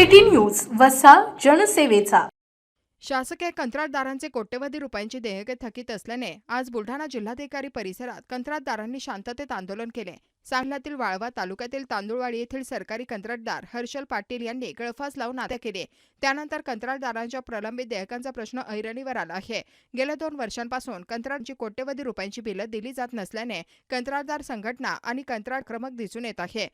City news वसा जनसेवेचा. शासकीय कंत्राटदारांचे कोट्यवधी रुपयांची देयके थकीत असल्याने आज बुलढाणा जिल्हाधिकारी परिसरात कंत्राटदारांनी शांततेत आंदोलन केले. सांगल्यातील वाळवा तालुक्यातील तांदुळवाडी येथील सरकारी कंत्राटदार हर्षल पाटील यांनी गळफास लावून आत्या केली. त्यानंतर कंत्राटदारांच्या प्रलंबित देयकांचा प्रश्न ऐरणीवर आला आहे. गेल्या दोन वर्षांपासून कंत्राटची कोट्यवधी रुपयांची बिलं दिली जात नसल्याने कंत्राटदार संघटना आणि कंत्राट क्रमक दिसून येत आहे.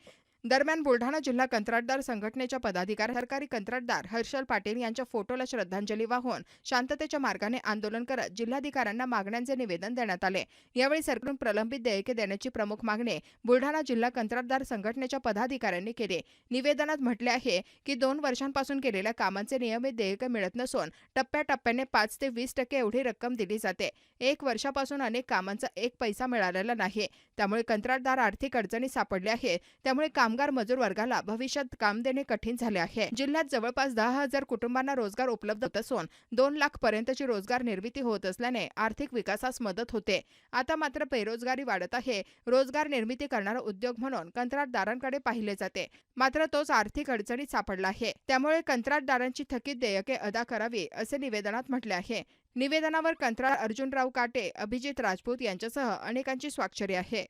दरम्यान बुलढाणा जिल्हा कंत्राटदार संघटनेच्या पदाधिकारी सरकारी कंत्राटदार हर्षल पाटील यांच्या फोटोला श्रद्धांजली वाहून शांततेच्या मार्गाने आंदोलन करत जिल्हाधिकाऱ्यांना मागण्यांचे निवेदन देण्यात आले. यावेळी सरकारकडून प्रलंबित देयके देण्याची प्रमुख मागणी बुलढाणा जिल्हा कंत्राटदार संघटनेच्या पदाधिकाऱ्यांनी केली. निवेदनात म्हटले आहे की दोन वर्षांपासून केलेल्या कामांचे नियमित देयके मिळत नसून टप्प्याटप्प्याने पाच ते वीस टक्के एवढी रक्कम दिली जाते. एक वर्षापासून अनेक कामांचा एक पैसा मिळालेला नाही. त्यामुळे कंत्राटदार आर्थिक अडचणी सापडले आहे त्यामुळे काम कामगार मजूर वर्गाला भविष्यात काम देणे कठीण झाले आहे. जिल्ह्यात जवळपास दहा हजार कुटुंबांना रोजगार उपलब्ध होत असून दोन लाख पर्यंतची रोजगार निर्मिती होत असल्याने आर्थिक विकासास मदत होते. आता मात्र बेरोजगारी वाढत आहे. रोजगार निर्मिती करणारा उद्योग म्हणून कंत्राटदारांकडे पाहिले जाते. मात्र तोच आर्थिक अडचणीत सापडला आहे. त्यामुळे कंत्राटदारांची थकीत देयके अदा करावी असे निवेदनात म्हटले आहे. निवेदनावर कंत्राट अर्जुनराव काटे अभिजित राजपूत यांच्यासह अनेकांची स्वाक्षरी आहे.